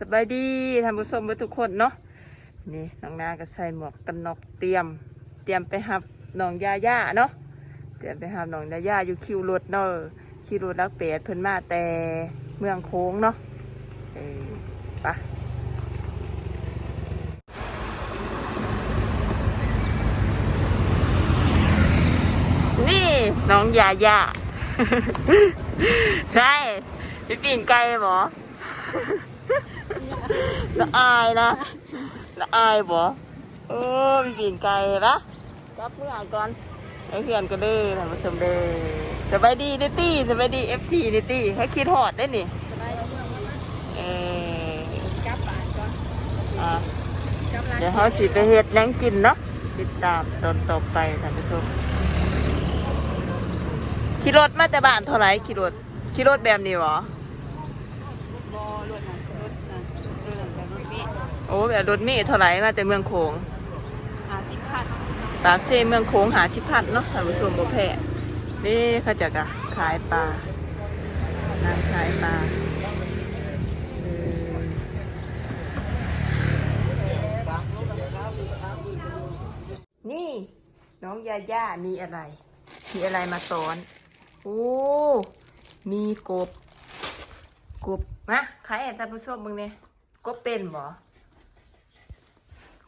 สบายดีท่านผู้ชมทุกคนเนาะนี่น้องนาก็ใส่หมวกกันน็อกเตรียม เตรียมไปหับน้องยาย่าเนาะเตรียมไปหับน้องยาย่าอยู่คิวรถเนาะคิวรถรักเปดเพิ่นมาแต่เมืองโค้งเนาะเออไปะนี่น้องยาย่าใช่ไปปีนไกลหมอ ละอายนะละอายบ่เออไปปีนไกลปะจับเมื่อก่อนไอ้เพื่อนก็เด้อท่านผู้ชมเด้อสบายดีนิตี้สบายดีเอฟซีนิตี้ให้คิดฮอดได้นี่สบายดีเออจับปานก่อนอะจับร้านเดี๋ยวเขาสิไปเฮ็ดหยังกินเนาะติดตามตอนต่อไปท่านผู้ชมขี่รถมาแต่บ้านเท่าไหร่ขี่รถขี่รถแบบนี้หรอ บอรถนะรถนะรถแบบรถเมล์ โอ้แบบรถเมล์เท่าไหร่มาแต่เมืองโขงหาสิบพันปากเซเมืองโขงหาชิพัดเนาะท่านผู้ชมบ่แพ้นี่เขาจะกะขายปลานางขายปลาเออนี่ น้องยาย่ามีอะไร มีอะไรมาสอน โอ้ มีกบ กบ มาขายให้ท่านผู้ชมมึงเนี่ยกบเป็นบ่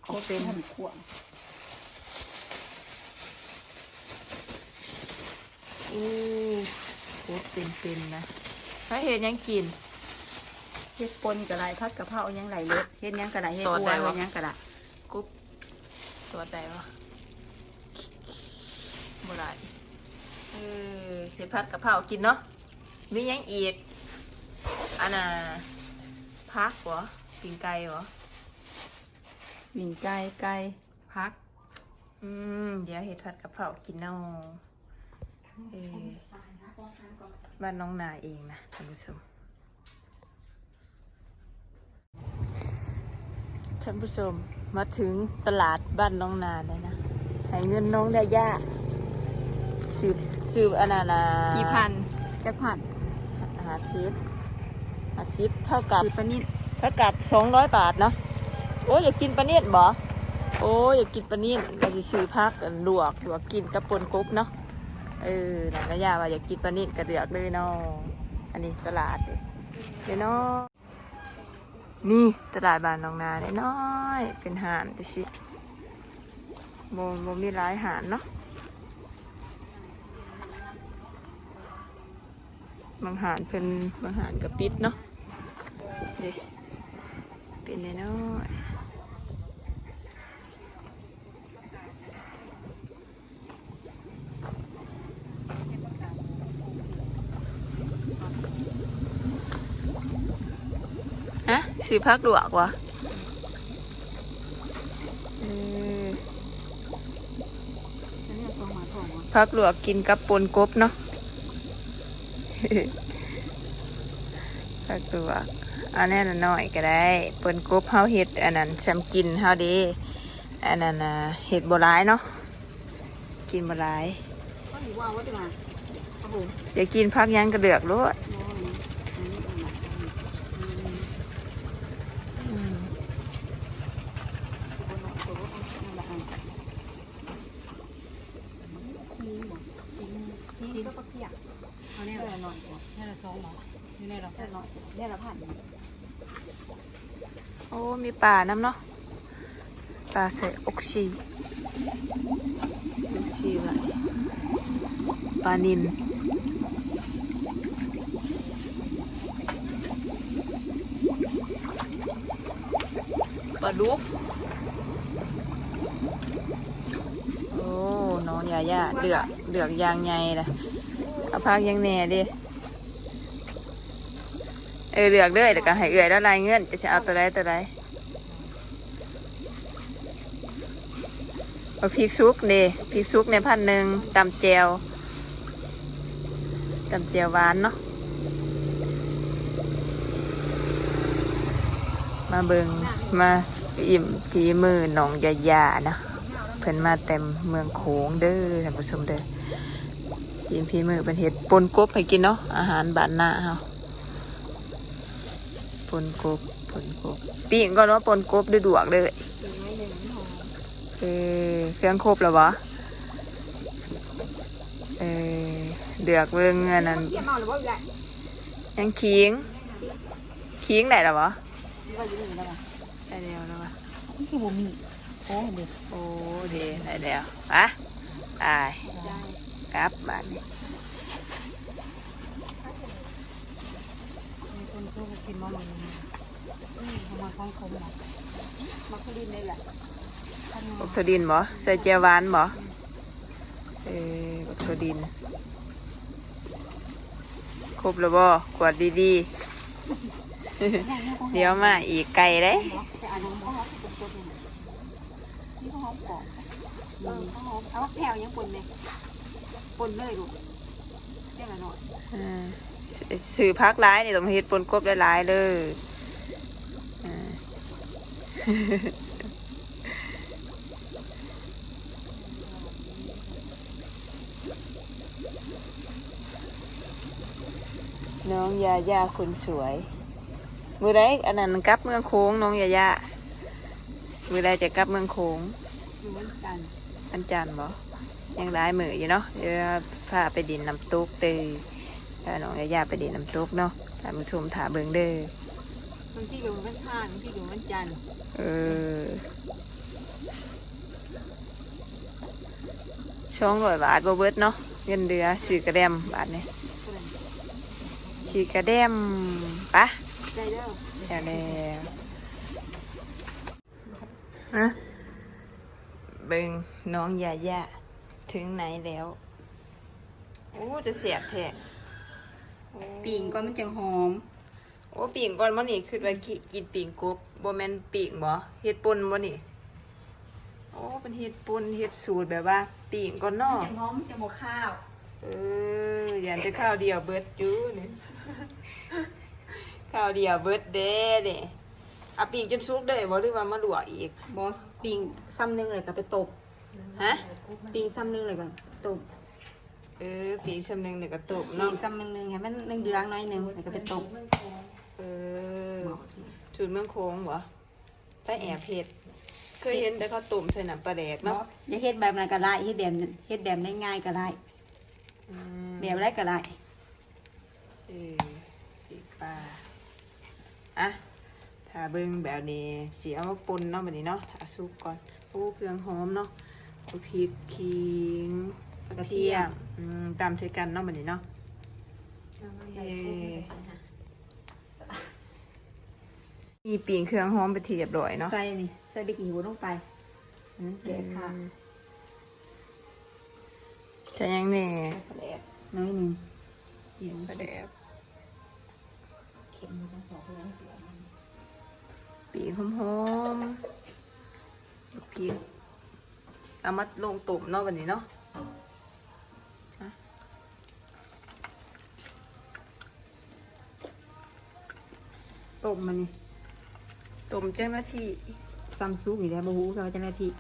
กบเป็นทำขวงอู้โคตรเป็นๆนะถ้าเห็นยังกิน เฮ็ดปนกระไรพัดกะเพรายังไหลรถเฮ็ดยังกระไรเฮ็ดตัวบัวใดวะเฮ็ดยังกระไรกุ๊บตัวใดวะบ่ได้เออเห็ดผัดกะเพรากินเนาะมีหยังอีกอันน่ะพักวะปิงไก่วะ วิ่งไก่ไก่พัก อืม เดี๋ยวเห็ดผัดกะเพรากินเนาะเออบ้านน้องนาเองนะท่านผู้ชมท่านผู้ชมมาถึงตลาดบ้านน้องนาเลยนะให้เงินน้องได้ยากสืบสืบอันนั้นนะกี่พันจักพันหาซิปหาซิปเท่ากับสิบปนิดเท่ากับสองร้อยบาทเนาะ โอ้ยอยากกินปลาเนียนบ่โอ้ยอยากกินปลาเนียนเราจะซื้อพักกันลวกลวกกินกับปนกบเนาะเออหนันระยะว่าอยากกินปลาเนียนกระเดือกเลยเนาะอันนี้ตลาดเด้เดี๋ยเนาะนี่ตลาดบานน้องนาได้น้อยเป็นหานดูสิโมโมมีหลายหานเนาะบางหานเป็นบางหานกับปิดเนาะเด็เป็นน้อย สีพักดวกวะเอออันนี้สองหมาทองวะพักหลวกกินกับปนกบเนาะพักหลวกอันนี้น่ะน้อยก็ได้ปนกบเฮาเห็ดอันนั้นชำกินเฮาเดีอันนั้นน่ะเห็ดโบราณเนาะกินโบราณก็ถือว่าว่าจะมาครับผมอย่ากินพักหยังกระเดือกรู้อืม นี่ก็เพียกเอาเนี่ยละหน่อยเนี่ยละ สองหมอนี่เนี่ยละแค่หน่อยเนี่ยละพันโอ้มีปลาน้ำเนาะปลาใส่อกชีอกชีไว้ปลานินปลาดุกโอ้น้องยาย่าเดือกเดือกยางใหญ่ละเอาพักยังแหน่ดิ เออเลือกเลยเดี๋ยวก็ให้เอื่อยแล้วรายเงินจะเอาตัวใดตัวใดเอาพริกซุกนี่พริกซุกในพันหนึ่งตำแจวตำแจวหวานเนาะมาเบิงมาอิ่มฝีมือหนองยายานะเพิ่นมาเต็มเมืองโขงเด้อท่านผู้ชมเด้ออิ่มฝีมือเป็นเห็ดปนกบให้กินเนาะอาหารบ้านนาเฮา ปนกบปปนกบปีงก่อนว่าปนกบด้วยดวกเลยเป็นไม้หนึ่งหอมเออเครื่องครบแล้ววะเออเดือกเบิ่งเงินนั้นเกี่ยวเมาหรือว่าอะไรยังคิงคิงได้แล้ววะนี่ว่าจะมีแล้วป่ะได้แล้วแล้ววะนี่คือบ่มีโอ้เด็กโอ้ดีได้แล้วไปไปได้กลับบ้าน นี่มีคนชอบกินมะม่วงอืมทำมาคล้องคมหรอมักคุรินได้แหละท่านบักถั่วดินบ่ใส่เจียวหวานบ่เออบักถั่วดิน ครบแล้วบ่กวาดดีๆ เดี๋ยวมาอีกไก่เด้แต่อันนั้นก็หอมเป็นตัวนึงนี่ก็หอมกรอบเออก็หอมเอาแผ่วยังปนเลยปนเลยลูกเรียกอะไรหน่อยอ่า สื่อพักร้ายนี่ต้องเฮ็ดปนกบหลายๆเลยอ่าน้องยาย่าคนสวย มือใดอันนั้นกลับเมืองโค้งน้องยาย่ามือใดจะกลับเมืองโค้งอยู่เหมือนกันอันจันทร์บ่ยังได้มืออยู่เนาะเดี๋ยวพาไปดินน้ำตุกเตย พาน้องยาย่าไปดินน้ำตุกเนาะท่านผู้ชมถาเบิงเด้อบางที่อยู่วันข้างบางที่อยู่วันจันทร์เออช่องร้อยบาทบ่เบิดเนาะเงินเดือซื้อกระเดมบาทนี่ซื้อกระเดมปะใจเด้อเดี๋ยวแล้วฮะเบิงน้องยาย่าถึงไหนแล้วโอ้จะเสียบแท้โอ้ ปิ่งก่อนมันจังหอม โอ้ปิ่งก่อนบ่นี่คือว่ากิกินปิ่งกบบ่แม่นปิ่งบ่เฮ็ดป่นบ่นี่ โอ้เป็นเฮ็ดป่นเฮ็ดสูตรแบบว่าปิ่งก่อนเนาะจังหอมจังหมกข้าว เอออย่าจะข้าวเดียวเบิดอยู่นี่ข้าวเดียวเบิดเด้นี่เอาปิ่งจนสุกได้บ่หรือว่ามาลวกอีกบอสปิ่งซ้ำหนึงเลยก็ไปตบฮะปิ่งซ้ำหนึงเลยก็ตบ เออปิ่งชำนึงนี่ก็ตบปิ่เนาะงซ้ำหนึงหนึงให้มันนึงเดืองหน้อยหนึงแล้วก็ไปตบเออสูตรเมืองโค้งบ่ไปแอบเฮ็ดเคยเห็นแต่เขาต้มใส่น้ำปลาแดกเนาะอย่าเฮ็ดแบบนั้นก็ได้เฮ็ดแบบนั้นเฮ็ดแบบง่ายๆก็ได้อืมแบบไรก็ได้เออปีกปลาอะถ้าเบิ่งแบบนี้สีเอามาปนเนาะแบบนี้เนาะถ้าสุกก่อนโอ้เครื่องหอมเนาะเอาพริกขิง กระเทียมอืมตามใช้กันเนาะแบบนี้เนาะ เออมีปีงเครื่องหอมไปทีเรียบร้อยเนาะ ใส่นี่ใส่เบกกิ้งหูลงไปอืมเด็ดค่ะจะยังเนี่ยน้อยหนึงประเดบเข็มต้องสองเรื่องเสียมันปีงหอมๆพริกเอามาลงตุ่มเนาะแบบนี้เนาะ มมันนี่ตุ่มเจ้าหน้าที่ซัมซุงอีกแล้วบ่ฮู้เขาเจ้าหน้าที่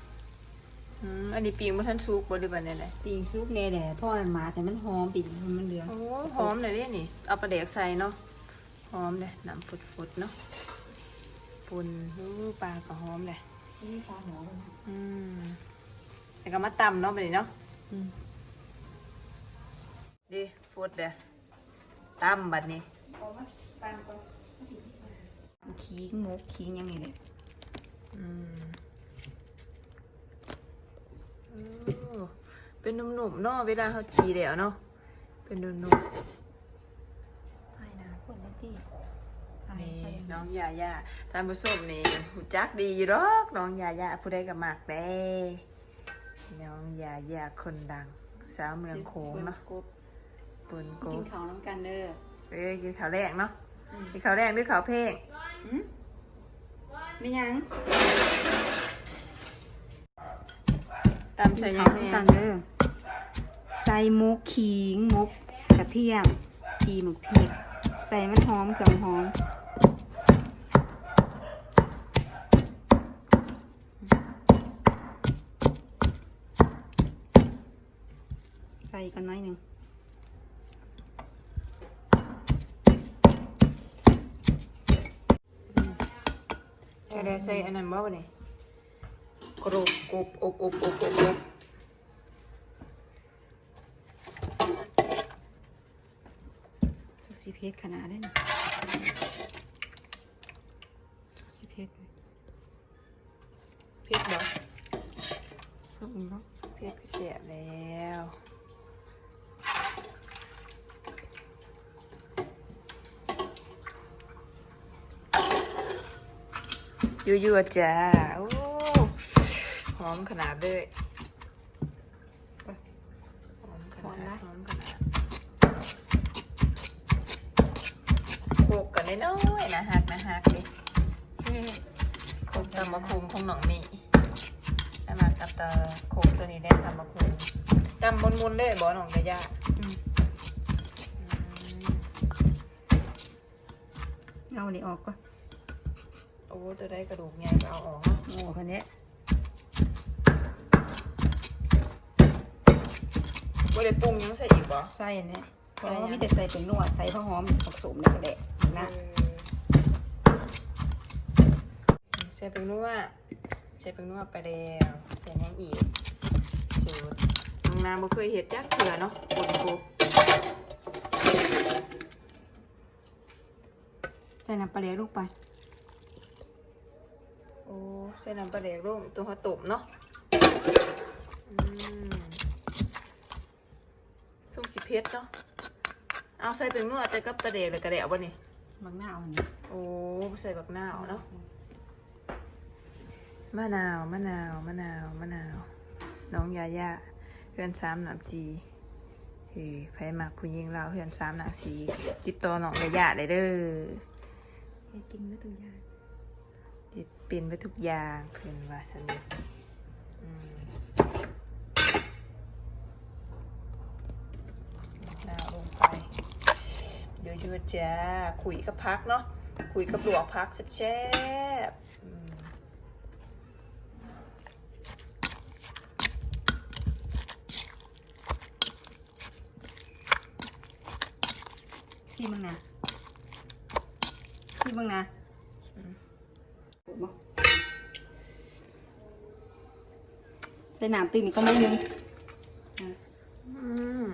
อืมอันนี้ปีงบ่ทันสุกบ่หรือว่าแนวปิ่งซุปแน่แหละพ่อมันมาแต่มันหอมปิ่งมันเหลืองโอ้หอมเลยเด้นี่ เอาปลาแดกใส่เนาะหอมเลยน้ำฝุดๆเนาะปุ่นอู้ปลาก็หอมเลยนี่ปลาหอมอืมแล้วก็มาตำเนาะไปนี่เนาะอืมดิฟุดเด้อตำบัดนี้ขิงหมก ขิงยังไงเลยอืมโอ้เป็นหนุ่มๆเนาะเวลาเขาจีแล้วเนาะเป็นหนุ่มภายนาคนละที่ๆนี่น้องยาย่าท่านผู้ชมนี่หูจักดีอยู่ดอกน้องยาย่าผู้ใดก็มักแด้น้องยาย่าคนดัง สาวเมืองโขงเนาะกบปนโกกินข้าวน้ำกันเด้อเอ้ยกินข้าวแรกเนาะกินข้าวแรกหรือข้าวเพลงอืม ไม่ยังตามใส่กินยัข้างวไงน้ำกันเด้อใส่หมกขิงหมกกระเทียมขีหมกพริกใส่มันหอมเครื่องหอมใส่กันน้อยหนึ่ง ได้ใส่อันนั้นบ่วะนี่กรุบกรุบอบอบอบอบอบทุกสีเพชรขนาดได้นี่สีเพชรเพชรบ่ส้มเนาะเพชรเสียแล้ว ยั่วๆจ้าโอ้หอมขนาดเลยหอมขนาดหอมขนาดโขกกันน้อยๆนะฮักนะฮักดิโขกตำมะคุมของหนองนี่เอามากับตาโขกตัวนี้ได้ตำมะคุมตำมุนๆเลยบ่หนองกระยาอืมเอาอันนี้ออกก่อนโอ้ตัวได้กระดูกใหญ่ก็เอาออกเนาะโอ้คนนี้บ่ได้ปรุงหยังใส่อีกบ่ใส่อันนี้เพใส่ราะยังว่ามีแต่ใส่เป็นนวดใส่ผ้าหอมผสมแล้วก็แดะนะใส่เป็นนัวใส่เป็นนัวไปแล้วใส่หยังอีกสูตรน้องนางบ่เคยเฮ็ดจักเทื่อเนาะปนกุใส่น้ำปลาเลี้ยลูกไปโอ้ใส่น้ำปลาแดกลงตัวเขาต้มเนาะอืมส้มสิเผ็ดเนาะ เอาใส่เป็นนัวแต่กับปลาแดกเลยกระแดกบ่นี่บางหน้าเอาอันนี้โอ้ใส่บักนาวเนาะ มะนาว มะนาว มะนาว มะนาว น้องยาย่าเพื่อนสามหนามจีเฮ้ยไผมักผู้หญิงเราวเพื่อนสามหนามจีติดต่อน้องยาย่าได้เด้อไปกินไม่ตัวอย่า งติดเป็นไปทุกอย่างเพื่อนว่าสนิทอืมมะนาลงไปเดี๋ยวยืดจ้าคุยกับพักเนาะคุยกับหลวกพักแซ่บที่มึงนะที่มึงนะโอ้โห ใส่น้ำตื้มอีกก็ไม่นึงอะอืม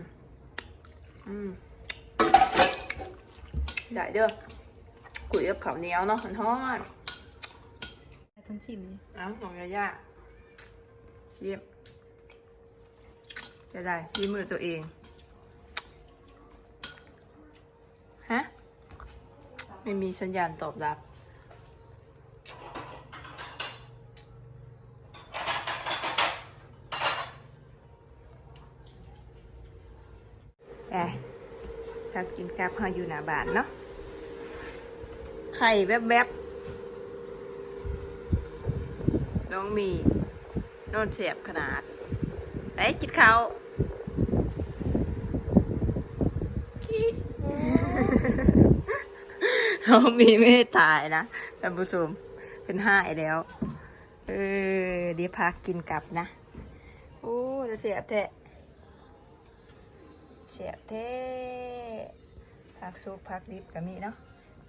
อืมได้เด้อกุยกับข้าวเหนียวเนาะมันฮ้อนใส่ทั้งชิมนี่เอ้าน้องยาย่าชิมจะได้ชิมมือตัวเองฮะไม่มีสัญญาณตอบรับ แอะถ้า กินกับเฮาอยู่หน้าบ้านเนาะไข่แวบๆน้องมีโนนเสียบขนาดไอ้กินเขาวขี้น้องมีไม่ได้ตายนะท่านผู้ชมเป็นห้าแล้ว เออเดี๋ยวพักกินกลับนะโอ้จะเสียบแทะเสียบแท้ พักซุกพักดิบก็มีเนาะ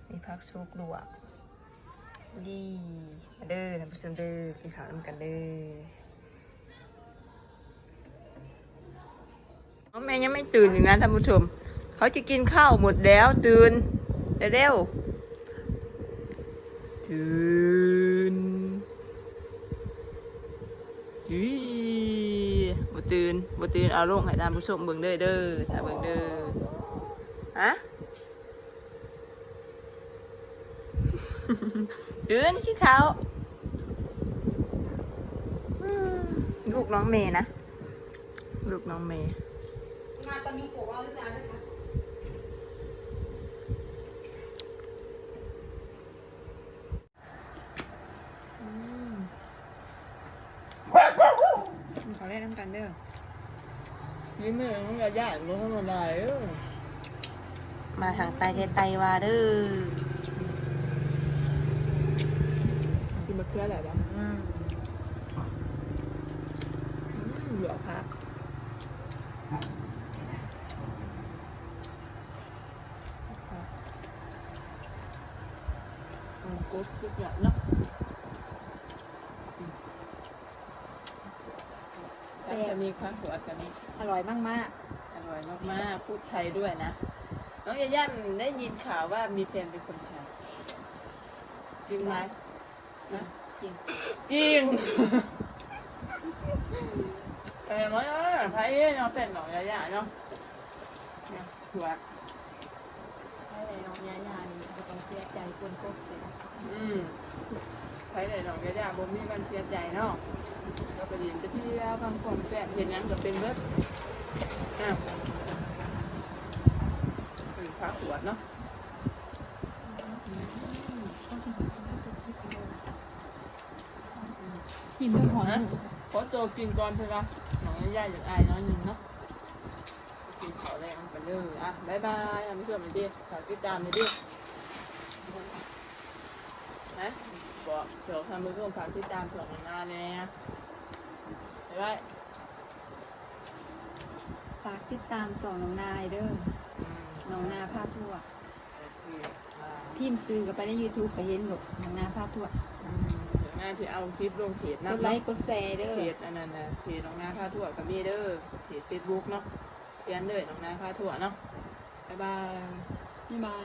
มีพักซุกลวกดีมาเด้อท่านผู้ชมเด้อกินข้าวนำกันเด้อแม่ยังไม่ตื่นอยู่นะท่านผู้ชม เขาจะกินข้าวหมดแล้ว ตื่นเร็วๆตื่นจีบ่ตื่นบ่ตื่นเอาลงให้ท่านผู้ชมเบิ่งเด้อเด้อถ้าเบิ่งเด้อฮะ ตื่นขี้เขาวอืมลูกน้องเมย์นะ ลูกน้องเมย์งานตอนนี้ปลูกว่าจานนะคะอืมเขาได้น้ำกันเด้อนี่ไม่ต้องกระยากรู้ทำอะไรมาทางใต้ไตวาเด้อ พื่ออะไรวะเหลือพักกดสุดยอดเนาะแซ่จะมีความหัวกันนี้อร่อยมากมากอร่อยมากมากพูดไทยด้วยนะ น้องยาย่าได้ยินข่าวว่ามีแฟนเป็นคนไทยจริงไหมนะ ๆจริงจริงแต่น้อยไทยเนาะเป็นน้องยาย่าเนาะเนี่ยสวยให้เลยน้องยายานี่บ่ต้องเสียใจคนโคกเสีย อืมไทยเลยน้องยาย่าบ่มีกันเสียใจเนาะเราไปเรียนไปเที่ยวพังความแปดเห็นยังก็เป็นเบิดอะเป็นข้าวสวยเนาะ กินด้วยหอมนะขอตัวกินก่อนเถอะนะน้องย่าอยากอายน้อยหนึ่งเนาะกินข้าวแรงกันเลยอะบายบายท่านผู้ชมเลยดิฝากติดตามเลยดินะบอกเดี๋ยวท่านผู้ชมฝากติดตามส่วนของงานเลยนะบ๊ายบายฝากติดตามสองน้องนายเด้ออืมน้องนาพาทั่วโอเคอ่าพิมพ์ซื้อก็ไปใน YouTube ไปเห็นกับน้องนาพาทั่ว อืมเดี๋ยวงานที่เอาคลิปลงเพจกนะดไลค์กดแชร์เด้อเพจอันนั้นนะเพจน้องนาค่าถั่วกับมีเด้อเพจเฟซบุ๊กเนาะเปลี่ยนเลยน้องนาค่าถั่วเนาะบ๊ายบาย บ๊ายบาย